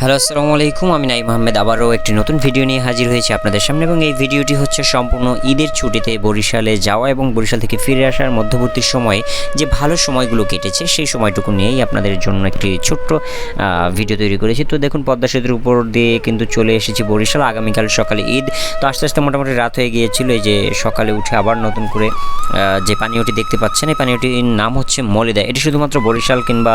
Hello, আসসালামু আলাইকুম। আমি নাই মোহাম্মদ আবারও একটি নতুন ভিডিও নিয়ে হাজির হয়েছি আপনাদের সামনে এবং এই ভিডিওটি হচ্ছে সম্পূর্ণ ঈদের ছুটিতে বরিশালে যাওয়া এবং বরিশাল থেকে ফিরে আসার মধ্যবর্তী সময়ে, যে ভালো সময়গুলো কেটেছে, সেই সময়টুকু নিয়েই আপনাদের জন্য একটি ছোট্ট ভিডিও তৈরি করেছি। তো দেখুন, পদ্মা সেতুর উপর দিয়ে কিন্তু চলে এসেছি বরিশাল। আগামীকাল সকালে ঈদ। তো আস্তে আস্তে মোটামুটি রাত হয়ে গিয়েছিল। এই যে সকালে উঠে আবার নতুন করে যে পানীয়টি দেখতে পাচ্ছেন, এই পানীয়টির নাম হচ্ছে মলিদা। এটি শুধুমাত্র বরিশাল কিংবা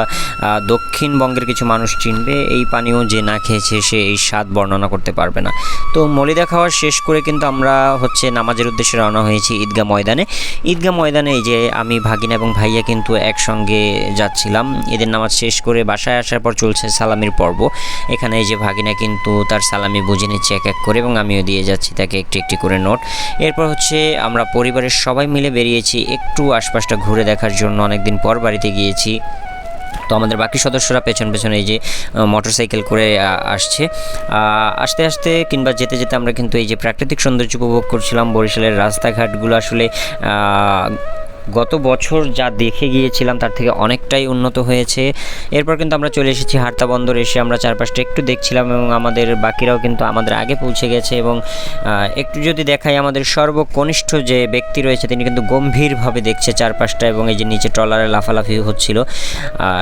দক্ষিণবঙ্গের কিছু মানুষ চিনবে। এই পানীয় যে না খেয়েছে সে এই স্বাদ বর্ণনা করতে পারবে না। তো মলিদা খাওয়া শেষ করে কিন্তু আমরা হচ্ছে নামাজের উদ্দেশ্যে রওনা হয়েছি ঈদগাহ ময়দানে। ঈদগাহ ময়দানে এই যে আমি, ভাগিনা এবং ভাইয়া কিন্তু একসঙ্গে যাচ্ছিলাম। ঈদের নামাজ শেষ করে বাসায় আসার পর চলছে সালামির পর্ব। এখানে এই যে ভাগিনা কিন্তু তার সালামি বুঝে নিচ্ছে এক এক করে এবং আমিও দিয়ে যাচ্ছি তাকে একটি একটি করে নোট। এরপর হচ্ছে আমরা পরিবারের সবাই মিলে বেরিয়েছি একটু আশপাশটা ঘুরে দেখার জন্য। অনেকদিন পর বাড়িতে গিয়েছি। তো আমাদের বাকি সদস্যরা পেছন পেছনে এই যে মোটর সাইকেল করে আসছে। আসতে আস্তে কিংবা যেতে যেতে আমরা কিন্তু এই যে প্রাকৃতিক সৌন্দর্য উপভোগ করছিলাম বরিশালের রাস্তাঘাটগুলো আসলে গত বছর যা দেখে গিয়েছিলাম তার থেকে অনেকটাই উন্নত হয়েছে। এরপর কিন্তু আমরা চলে এসেছি হারতা বন্দর, এসে আমরা চারপাশটা একটু দেখছিলাম এবং আমাদের বাকিরাও কিন্তু আমাদের আগে পৌঁছে গেছে এবং একটু যদি দেখাই আমাদের সর্বকনিষ্ঠ যে ব্যক্তি রয়েছে তিনি কিন্তু গম্ভীরভাবে দেখছে চারপাশটা এবং এই যে নিচে ট্রলারে লাফালাফি হচ্ছিল।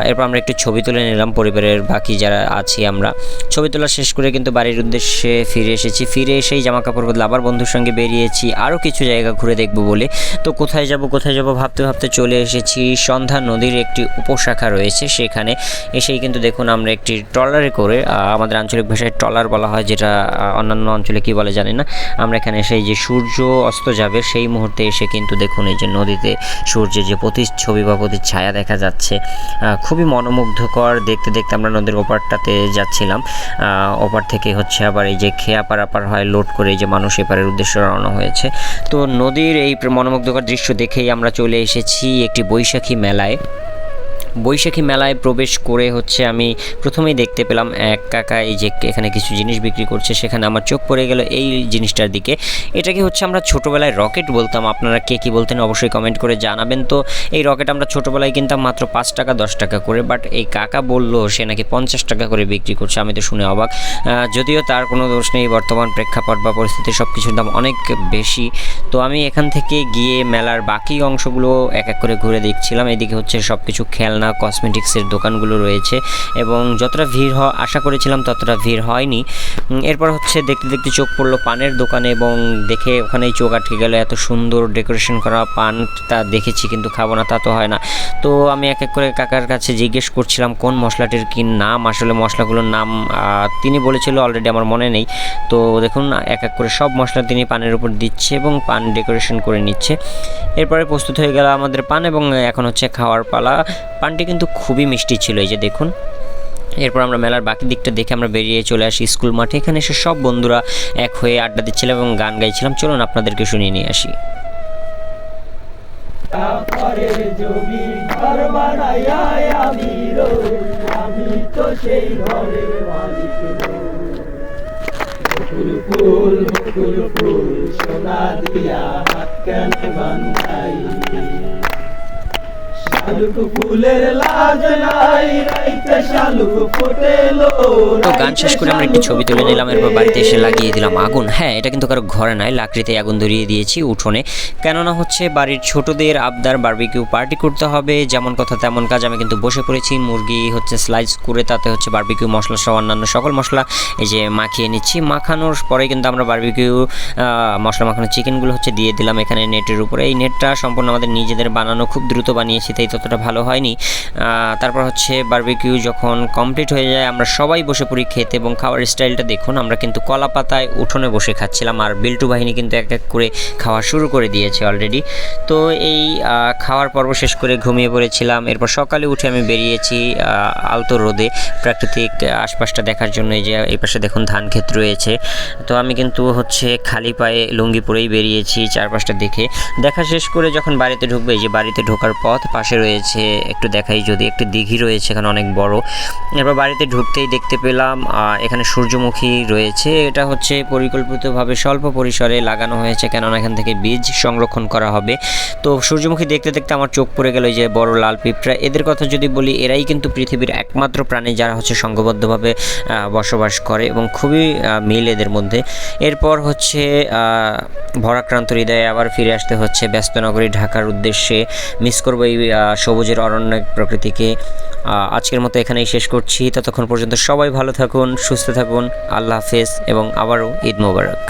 এরপর আমরা একটু ছবি তুলে নিলাম পরিবারের বাকি যারা আছি আমরা। ছবি তোলা শেষ করে কিন্তু বাড়ির উদ্দেশ্যে ফিরে এসেছি। ফিরে এসেই জামা কাপড় বদলে আবার বন্ধুর সঙ্গে বেরিয়েছি। আরও কিছু জায়গা ঘুরে দেখব বলে। তো কোথায় যাব কোথায় যাব ভাবতে ভাবতে চলে এসেছি। সন্ধ্যা নদীর একটি উপশাখা রয়েছে, সেখানে এসেই কিন্তু দেখুন আমরা একটি ট্রলারে করে আমাদের আঞ্চলিক ভাষায় ট্রলার বলা হয়, যেটা অন্যান্য অঞ্চলে কি বলে জানি না, আমরা এখানে সেই যে সূর্য অস্ত যাবে, সেই মুহূর্তে এসে কিন্তু দেখুন এই যে নদীতে সূর্যের যে প্রতিচ্ছবি বা প্রতিচ্ছায়া দেখা যাচ্ছে। খুবই মনোমুগ্ধকর, দেখতে দেখতে আমরা নদীর ওপারটাতে যাচ্ছিলাম। ওপার থেকে হচ্ছে আবার এই যে খেয়া পারাপার হয়, লোড করে এই যে মানুষ এপারের উদ্দেশ্যে রওনা হয়েছে। তো নদীর এই মনোমুগ্ধকর দৃশ্য দেখেই আমরা চলে এসেছি একটি বৈশাখী মেলায়। বৈশাখী মেলায় প্রবেশ করে হচ্ছে আমি প্রথমেই দেখতে পেলাম এক কাকা এই যে এখানে কিছু জিনিস বিক্রি করছে, সেখানে আমার চোখ পড়ে গেল এই জিনিসটার দিকে। এটাকে হচ্ছে আমরা ছোটোবেলায় রকেট বলতাম, আপনারা কে কী বলতেন অবশ্যই কমেন্ট করে জানাবেন। তো এই রকেট আমরা ছোটোবেলায় কিনতাম মাত্র পাঁচ টাকা, দশ টাকা করে বাট এই কাকা বলল সে নাকি পঞ্চাশ টাকা করে বিক্রি করছে, আমি তো শুনে অবাক। যদিও তার কোনো দোষ নেই, বর্তমান প্রেক্ষাপট বা পরিস্থিতি সব কিছুর দাম অনেক বেশি। তো আমি এখান থেকে গিয়ে মেলার বাকি অংশগুলো এক এক করে ঘুরে দেখছিলাম, এদিকে হচ্ছে সব কিছু খেলনা কসমেটিক্সের দোকানগুলো রয়েছে এবং যতটা ভিড় হওয়া আশা করেছিলাম ততটা ভিড় হয়নি। এরপর হচ্ছে দেখতে দেখতে চোখ পড়ল পানের দোকানে এবং দেখে ওখানেই চোখ আটকে গেল, এত সুন্দর ডেকোরেশন করা পান তা দেখেছি কিন্তু খাব না তা তো হয় না। তো আমি এক এক করে কাকার কাছে জিজ্ঞেস করছিলাম কোন মশলাটির কি নাম, আসলে মশলাগুলোর নাম তিনি বলেছিল অলরেডি আমার মনে নেই। তো দেখুন, এক এক করে সব মশলা তিনি পানের উপর দিচ্ছে এবং পান ডেকোরেশন করে নিচ্ছে। এরপরে প্রস্তুত হয়ে গেল আমাদের পান এবং এখন হচ্ছে খাওয়ার পালা। পানটি কিন্তু খুবই মিষ্টি ছিল, এই যে দেখুন। এরপর আমরা মেলার বাকি দিকটা দেখে আমরা বেরিয়ে চলে আসি স্কুল মাঠে। এখানে এসে সব বন্ধুরা এক হয়ে আড্ডা দিচ্ছিলাম এবং গান গাইছিলাম। চলুন আপনাদেরকে শুনিয়ে নিয়ে আসি। সোনা দিয়া হাত কেন বান্ধাই? তো গান শেষ করে আমরা একটি ছবি তুলে নিলাম, এরপর বাড়িতে এসে লাগিয়ে দিলাম আগুন। হ্যাঁ এটা কিন্তু কারও ঘরে নয় লাকড়িতে আগুন ধরিয়ে দিয়েছি উঠোনে। কেননা হচ্ছে বাড়ির ছোটদের আবদার বারবিকিউ পার্টি করতে হবে, যেমন কথা তেমন কাজ। আমি কিন্তু বসে পড়েছি, মুরগি হচ্ছে স্লাইস করে, তাতে হচ্ছে বারবিকিউ মশলা সহ অন্যান্য সকল মশলা এই যে মাখিয়ে নিচ্ছি। মাখানোর পরে কিন্তু আমরা বারবিকিউ মশলা মাখানো চিকেনগুলো হচ্ছে দিয়ে দিলাম এখানে নেটের উপরে। এই নেটটা সম্পূর্ণ আমাদের নিজেদের বানানো, খুব দ্রুত বানিয়েছি, তাই ততটা ভালো হয়নি। তারপর হচ্ছে বারবিকিউ যখন কমপ্লিট হয়ে যায়, আমরা সবাই বসে পড়ি খেতে এবং খাওয়ার স্টাইলটা দেখুন, আমরা কিন্তু কলা পাতায় উঠোনে বসে খাচ্ছিলাম আর বিল্টু বাহিনী কিন্তু এক এক করে খাওয়া শুরু করে দিয়েছে অলরেডি তো এই খাওয়ার পর্ব শেষ করে ঘুমিয়ে পড়েছিলাম। এরপর সকালে উঠে আমি বেরিয়েছি আলতো রোদে প্রাকৃতিক আশপাশটা দেখার জন্য এই যে, এই পাশে দেখুন ধান ক্ষেত রয়েছে। তো আমি কিন্তু হচ্ছে খালি পায়ে লুঙ্গি পরেই বেরিয়েছি চারপাশটা দেখে। দেখা শেষ করে যখন বাড়িতে ঢুকবে, এই যে বাড়িতে ঢোকার পথ পাশে রয়েছে, একটু দেখাই যদি, একটি দিঘি রয়েছে, এখানে অনেক বড়। এরপর বাড়িতে ঢুকতেই দেখতে পেলাম এখানে সূর্যমুখী রয়েছে। এটা হচ্ছে পরিকল্পিতভাবে স্বল্প পরিসরে লাগানো হয়েছে, কেননা এখান থেকে বীজ সংরক্ষণ করা হবে। তো সূর্যমুখী দেখতে দেখতে আমার চোখ পড়ে গেল যে বড় লাল পিঁপড়া। এদের কথা যদি বলি, এরাই কিন্তু পৃথিবীর একমাত্র প্রাণী যারা হচ্ছে সংঘবদ্ধভাবে বসবাস করে এবং খুবই মিল এদের মধ্যে। এরপর হচ্ছে ভরাক্রান্ত হৃদয়ে আবার ফিরে আসতে হচ্ছে ব্যস্ত নগরী ঢাকার উদ্দেশ্যে। মিস করব এই সবুজের অরণ্য প্রকৃতিকে। আজকের মতো এখানেই শেষ করছি। ততক্ষণ পর্যন্ত সবাই ভালো থাকুন, সুস্থ থাকুন। আল্লাহ হাফেজ এবং আবারও ঈদ মোবারক।